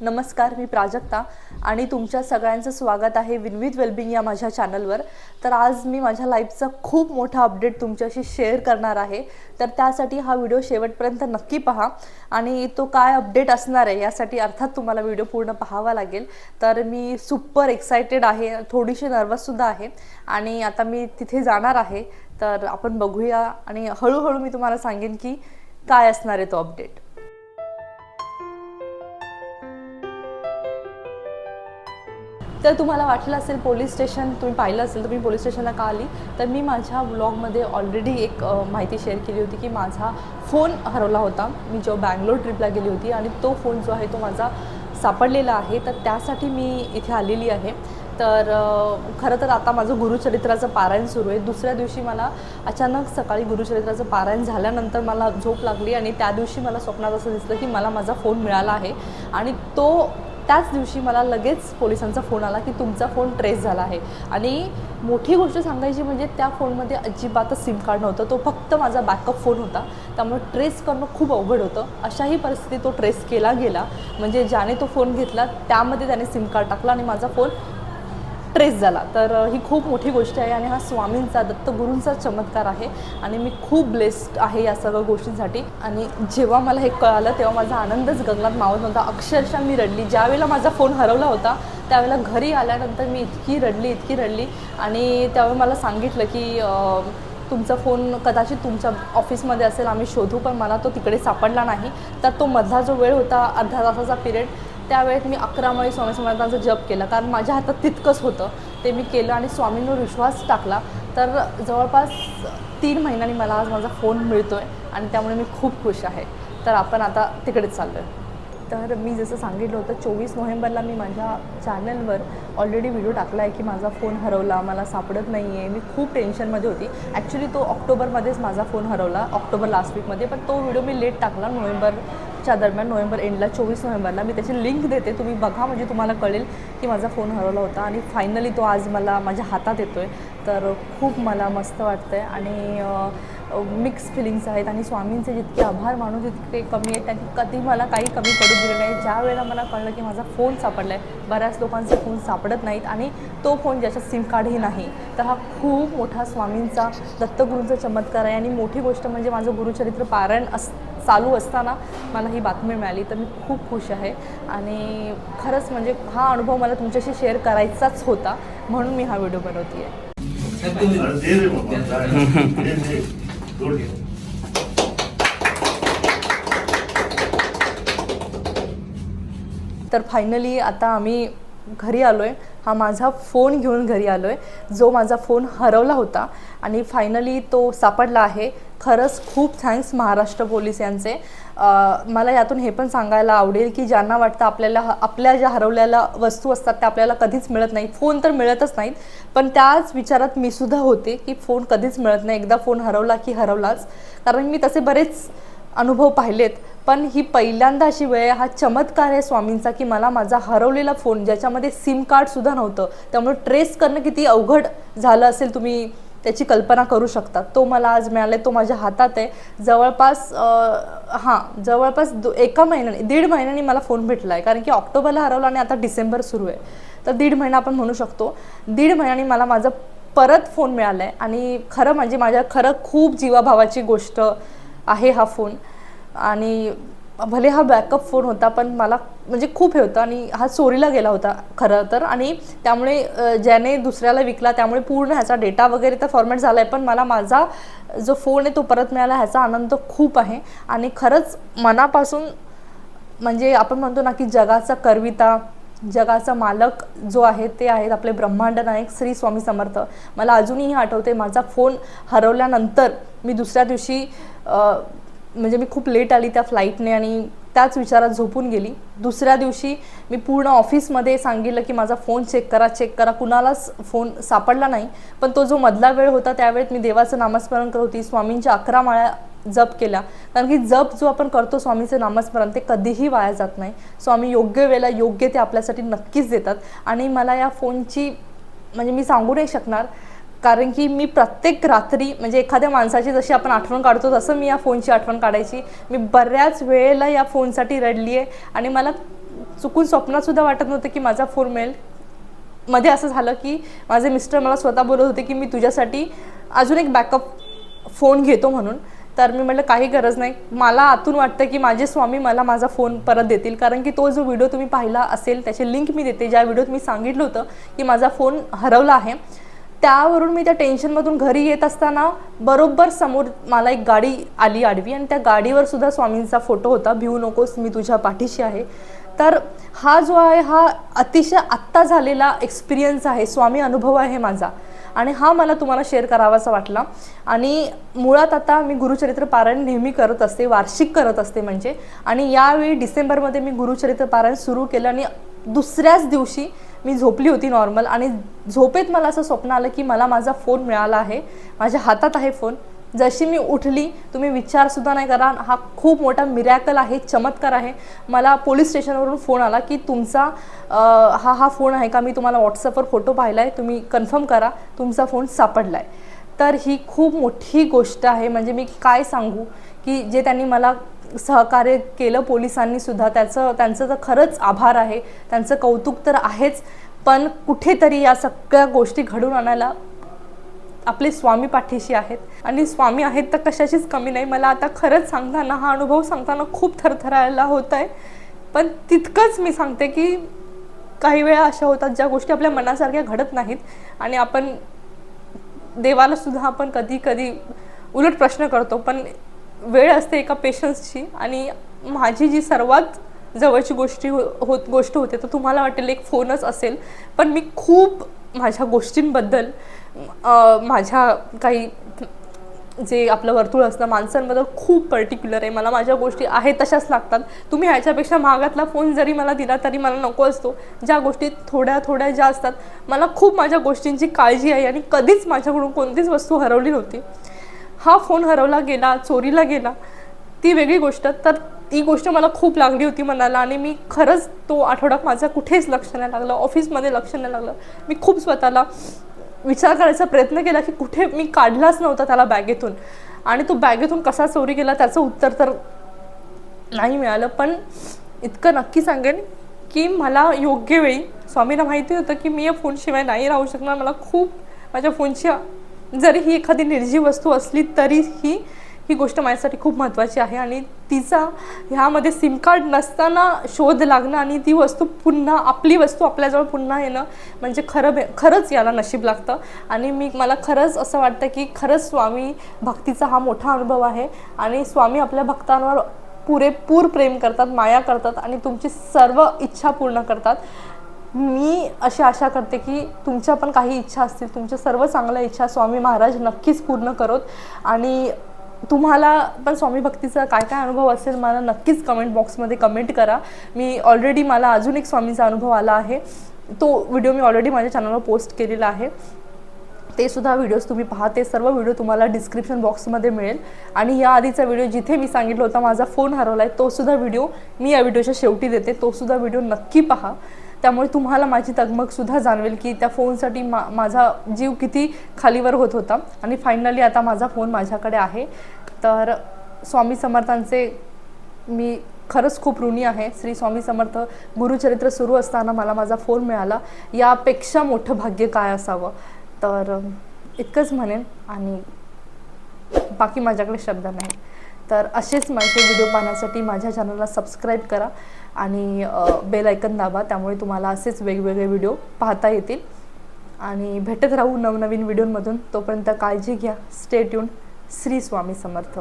नमस्कार मी प्राजक्ता आणि तुमच्या सगळ्यांचं स्वागत आहे विनविथ वेलबिंग या माझ्या चॅनलवर तर आज मी माझ्या लाईफचा खूप मोठा अपडेट तुमच्याशी शेअर करणार आहे. तर त्यासाठी हा व्हिडिओ शेवटपर्यंत नक्की पहा आणि तो काय अपडेट असणार आहे यासाठी अर्थात तुम्हाला व्हिडिओ पूर्ण पाहावा लागेल. तर मी सुपर एक्सायटेड आहे थोडीशी नर्वससुद्धा आहे आणि आता मी तिथे जाणार आहे. तर आपण बघूया आणि हळूहळू मी तुम्हाला सांगेन की काय असणार आहे तो अपडेट तर तुम्हाला वाटलं असेल पोलीस स्टेशन तुम्ही पाहिलं असेल तर मी पोलीस स्टेशनला का आली तर मी माझ्या ब्लॉगमध्ये ऑलरेडी एक माहिती शेअर केली होती की माझा फोन हरवला होता. मी जेव्हा बँगलोर ट्रिपला गेली होती आणि तो फोन जो आहे तो माझा सापडलेला आहे तर त्यासाठी मी इथे आलेली आहे. तर खरं तर आता माझं गुरुचरित्राचं पारायण सुरू आहे. दुसऱ्या दिवशी मला अचानक सकाळी गुरुचरित्राचं पारायण झाल्यानंतर मला झोप लागली आणि त्या दिवशी मला स्वप्नात असं दिसलं की मला माझा फोन मिळाला आहे. आणि तो त्याच दिवशी मला लगेच पोलिसांचा फोन आला की तुमचा फोन ट्रेस झाला आहे. आणि मोठी गोष्ट सांगायची म्हणजे त्या फोनमध्ये अजिबातच सिम कार्ड नव्हतं. तो फक्त माझा बॅकअप फोन होता. त्यामुळे ट्रेस करणं खूप अवघड होतं. अशाही परिस्थितीत तो ट्रेस केला गेला. म्हणजे ज्याने तो फोन घेतला त्यामध्ये त्याने सिम कार्ड टाकला आणि माझा फोन ट्रेस झाला. तर ही खूप मोठी गोष्ट आहे आणि हा स्वामींचा दत्तगुरूंचा चमत्कार आहे आणि मी खूप ब्लेस्ड आहे या सर्व गोष्टींसाठी. आणि जेव्हा मला हे कळालं तेव्हा माझा आनंदच गंगात मावत नव्हता. अक्षरशः मी रडली. ज्यावेळेला माझा फोन हरवला होता त्यावेळेला घरी आल्यानंतर मी इतकी रडली इतकी रडली. आणि त्यावेळी मला सांगितलं की तुमचा फोन कदाचित तुमच्या ऑफिसमध्ये असेल आम्ही शोधू पण मला तो तिकडे सापडला नाही. तर तो मधला जो वेळ होता अर्धा तासाचा पिरियड त्यावेळेत मी अकरा माळी स्वामी समर्थांचा जप केला. कारण माझ्या हातात तितकंच होतं. ते मी केलं आणि स्वामींवर विश्वास टाकला. तर जवळपास तीन महिन्यांनी मला आज माझा फोन मिळतो आहे आणि त्यामुळे मी खूप खुश आहे. तर आपण आता तिकडेच चाललो आहे तर मी जसं सांगितलं होतं चोवीस नोव्हेंबरला मी माझ्या चॅनलवर ऑलरेडी व्हिडिओ टाकला आहे की माझा फोन हरवला मला सापडत नाही आहे मी खूप टेन्शनमध्ये होती. ॲक्च्युली तो ऑक्टोबरमध्येच माझा फोन हरवला ऑक्टोबर लास्ट वीकमध्ये पण तो व्हिडिओ मी लेट टाकला नोव्हेंबर च्या दरम्यान नोव्हेंबर एंडला चोवीस नोव्हेंबरला मी त्याची लिंक देते. तुम्ही बघा म्हणजे तुम्हाला कळेल की माझा फोन हरवला होता आणि फायनली तो आज मला माझ्या हातात येतो आहे तर खूप मला मस्त वाटतं आहे आणि मिक्स फिलिंग्स आहेत आणि स्वामींचे जितके आभार मानू तितके कमी आहेत त्यांनी कधी मला काही कमी पडू दिले नाही. ज्या वेळेला मला कळलं की माझा फोन सापडला आहे बऱ्याच लोकांचे फोन सापडत नाहीत आणि तो फोन ज्याच्यात सिम कार्डही नाही. तर हा खूप मोठा स्वामींचा दत्तगुरूंचा चमत्कार आहे. आणि मोठी गोष्ट म्हणजे माझं गुरुचरित्र पारायण अस चालू असताना मला ही बातमी मिळाली तर मी खूप खुश आहे. आणि खरंच म्हणजे हा अनुभव मला तुमच्याशी शेअर करायचाच होता म्हणून मी हा व्हिडिओ बनवते आहे तर फायनली आता आम्ही घरी आलो आहे हा माझा फोन घेऊन घरी आलो आहे जो माझा फोन हरवला होता. आणि फायनली तो सापडला आहे. खरंच खूप थँक्स महाराष्ट्र पोलीस यांचे. मला यातून हे पण सांगायला आवडेल की ज्यांना वाटतं आपल्याला आपल्या ज्या हरवलेल्या वस्तू असतात त्या आपल्याला कधीच मिळत नाही फोन तर मिळतच नाहीत पण त्याच विचारात मी सुद्धा होते की फोन कधीच मिळत नाही. एकदा फोन हरवला की हरवलाच. कारण मी तसे बरेच अनुभव पाहिलेत पण ही पहिल्यांदा अशी वेळ आहे, हा चमत्कार आहे स्वामींचा की मला माझा हरवलेला फोन ज्याच्यामध्ये सिम कार्डसुद्धा नव्हतं त्यामुळे ट्रेस करणं किती अवघड झालं असेल तुम्ही त्याची कल्पना करू शकता तो मला आज मिळाला तो माझ्या हातात आहे. जवळपास हां जवळपास दो एका महिन्याने दीड महिन्याने मला फोन भेटला आहे कारण की ऑक्टोबरला हरवला आणि आता डिसेंबर सुरू आहे. तर दीड महिना आपण म्हणू शकतो. दीड महिन्याने मला माझा परत फोन मिळाला आहे आणि खरं म्हणजे माझ्या खरं खूप जीवाभावाची गोष्ट आहे हा फोन. आणि भले हा बॅकअप फोन होता पण मला म्हणजे खूप हे होतं आणि हा चोरीला गेला होता खरं तर. आणि त्यामुळे ज्याने दुसऱ्याला विकला त्यामुळे पूर्ण ह्याचा डेटा वगैरे तर फॉर्मॅट झाला आहे पण मला माझा जो फोन आहे तो परत मिळाला ह्याचा आनंद खूप आहे. आणि खरंच मनापासून म्हणजे आपण म्हणतो ना की जगाचा करविता जगाचा मालक जो आहे ते आहेत आपले ब्रह्मांड नायक श्री स्वामी समर्थ. मला अजूनही आठवते माझा फोन हरवल्यानंतर मी दुसऱ्या दिवशी म्हणजे मी खूप लेट आली त्या फ्लाईटने आणि त्याच विचारात झोपून गेली. दुसऱ्या दिवशी मी पूर्ण ऑफिसमध्ये सांगितलं की माझा फोन चेक करा चेक करा. कुणालाच फोन सापडला नाही. पण तो जो मधला वेळ होता त्यावेळेत मी देवाचं नामस्मरण करत होती. स्वामींच्या अकरा माळ्या जप केला कारण की जप जो आपण करतो स्वामीचं नामस्मरण ते कधीही वाया जात नाही. स्वामी योग्य वेळेला योग्य ते आपल्यासाठी नक्कीच देतात. आणि मला या फोनची म्हणजे मी सांगू नाही शकणार कारण की मी प्रत्येक रात्री म्हणजे एखाद्या माणसाची जशी आपण आठवण काढतो तसं मी या फोनची आठवण काढायची. मी बऱ्याच वेळेला या फोनसाठी रडली आहे आणि मला चुकून स्वप्नातसुद्धा वाटत नव्हतं की माझा फोन मिळेल. मध्ये असं झालं की माझे मिस्टर मला स्वतः बोलत होते की मी तुझ्यासाठी अजून एक बॅकअप फोन घेतो म्हणून. तर मी म्हटलं काही गरज नाही. मला आतून वाटतं की माझे स्वामी मला माझा फोन परत देतील. कारण की तो जो व्हिडिओ तुम्ही पाहिला असेल त्याची लिंक मी देते. ज्या व्हिडिओत मी सांगितलं होतं की माझा फोन हरवला आहे त्यावरून मी त्या टेन्शनमधून घरी येत असताना बरोबर समोर मला एक गाडी आली आडवी आणि त्या गाडीवर सुद्धा स्वामींचा फोटो होता भिवू नकोस मी तुझ्या पाठीशी आहे. तर हा जो आहे हा अतिशय आत्ता झालेला एक्सपिरियन्स आहे स्वामी अनुभव आहे माझा. आणि हा मला तुम्हाला शेअर करावासा वाटला. आणि मुळात आता मी गुरुचरित्र पारायण नेहमी करत असते वार्षिक करत असते म्हणजे. आणि यावेळी डिसेंबरमध्ये मी गुरुचरित्र पारायण सुरू केलं आणि दुसऱ्याच दिवशी मी झोपली होती नॉर्मल आणि झोपेत मला असं स्वप्न आलं की मला माझा फोन मिळाला आहे. माझ्या हातात आहे फोन जशी मी उठली तुम्ही विचारसुद्धा नाही करा. हा खूप मोठा मिरॅकल आहे चमत्कार आहे. मला पोलीस स्टेशनवरून फोन आला की तुमचा हा हा फोन आहे का? मी तुम्हाला व्हॉट्सअपवर फोटो पाहिला आहे तुम्ही कन्फर्म करा तुमचा फोन सापडला आहे तर ही खूप मोठी गोष्ट आहे. म्हणजे मी काय सांगू की जे त्यांनी मला सहकार्य केलं पोलिसांनी सुद्धा. त्याचं त्यांचं तर खरंच आभार आहे. त्यांचं कौतुक तर आहेच. पण कुठेतरी या सगळ्या गोष्टी घडून आणायला आपले स्वामी पाठीशी आहेत. आणि स्वामी आहेत तर कशाचीच कमी नाही. मला आता खरंच सांगताना हा अनुभव सांगताना खूप थरथरायला होत आहे पण तितकंच मी सांगते की काही वेळा अशा होतात ज्या गोष्टी आपल्या मनासारख्या घडत नाहीत. आणि आपण देवाला सुद्धा आपण कधी कधी उलट प्रश्न करतो. पण वेळ असते एका पेशन्सची आणि माझी जी सर्वात जवळची गोष्टी हो होत गोष्ट होते तर तुम्हाला वाटेल एक फोनच असेल. पण मी खूप माझ्या गोष्टींबद्दल माझ्या काही जे आपलं वर्तुळ असतं माणसांबद्दल खूप पर्टिक्युलर आहे. मला माझ्या गोष्टी आहेत तशाच लागतात. तुम्ही ह्याच्यापेक्षा महागातला फोन जरी मला दिला तरी मला नको असतो. ज्या गोष्टी थोड्या थोड्या ज्या असतात मला खूप माझ्या गोष्टींची काळजी आहे आणि कधीच माझ्याकडून कोणतीच वस्तू हरवली नव्हती. हा फोन हरवला गेला चोरीला गेला ती वेगळी गोष्ट. तर ती गोष्ट मला खूप लागली होती मनाला आणि मी खरंच तो आठवडा माझा कुठेच लक्ष नाही लागलं ऑफिसमध्ये लक्ष नाही लागलं. मी खूप स्वतःला विचार करायचा प्रयत्न केला की कुठे मी काढलाच नव्हता त्याला बॅगेतून. आणि तो बॅगेतून कसा चोरी गेला त्याचं उत्तर तर नाही मिळालं पण इतकं नक्की सांगेन की मला योग्य वेळी स्वामींना माहिती होतं की मी या फोनशिवाय नाही राहू शकणार. मला खूप माझ्या फोनची जरी ही एखादी निर्जीव वस्तू असली तरीही ही गोष्ट माझ्यासाठी खूप महत्त्वाची आहे आणि तिचा ह्यामध्ये सिम कार्ड नसताना शोध लागणं आणि ती वस्तू पुन्हा आपली वस्तू आपल्याजवळ पुन्हा येणं म्हणजे खरं भे खरंच याला नशीब लागतं. आणि मी मला खरंच असं वाटतं की खरंच स्वामी भक्तीचा हा मोठा अनुभव आहे आणि स्वामी आपल्या भक्तांवर पुरेपूर प्रेम करतात माया करतात आणि तुमची सर्व इच्छा पूर्ण करतात. मी अशी आशा करते की तुमच्या पण काही इच्छा असतील तुमच्या सर्व चांगल्या इच्छा स्वामी महाराज नक्कीच पूर्ण करोत. आणि तुम्हाला पण स्वामी भक्तीचा काय काय अनुभव असेल मला नक्कीच कमेंट बॉक्समध्ये कमेंट करा. मी ऑलरेडी मला अजून एक स्वामीचा अनुभव आला आहे. तो व्हिडिओ मी ऑलरेडी माझ्या चॅनलवर पोस्ट केलेला आहे. ते सुद्धा व्हिडिओज तुम्ही पहा. ते सर्व व्हिडिओ तुम्हाला डिस्क्रिप्शन बॉक्समध्ये मिळेल. आणि या आधीचा व्हिडिओ जिथे मी सांगितलं होता माझा फोन हरवला आहे तोसुद्धा व्हिडिओ मी या व्हिडिओच्या शेवटी देते. तोसुद्धा व्हिडिओ नक्की पहा. त्यामुळे तुम्हाला माझी तगमगसुद्धा जाणवेल की त्या फोनसाठी मा माझा जीव किती खालीवर होत होता. आणि फायनली आता माझा फोन माझ्याकडे आहे. तर स्वामी समर्थांचे मी खरंच खूप ऋणी आहे. श्री स्वामी समर्थ गुरुचरित्र सुरू असताना मला माझा फोन मिळाला. यापेक्षा मोठं भाग्य काय असावं? तर इतकंच म्हणेन आणि बाकी माझ्याकडे शब्द नाही. तर असेच माझे व्हिडिओ पाहण्यासाठी माझ्या चॅनलला सबस्क्राईब करा. आणि बेल ऐकन दाबा. त्यामुळे तुम्हाला असेच वेगवेगळे व्हिडिओ पाहता येतील. आणि भेटत राहू नवनवीन व्हिडिओंमधून तोपर्यंत काळजी घ्या. Stay tune Shri Swami Samarth.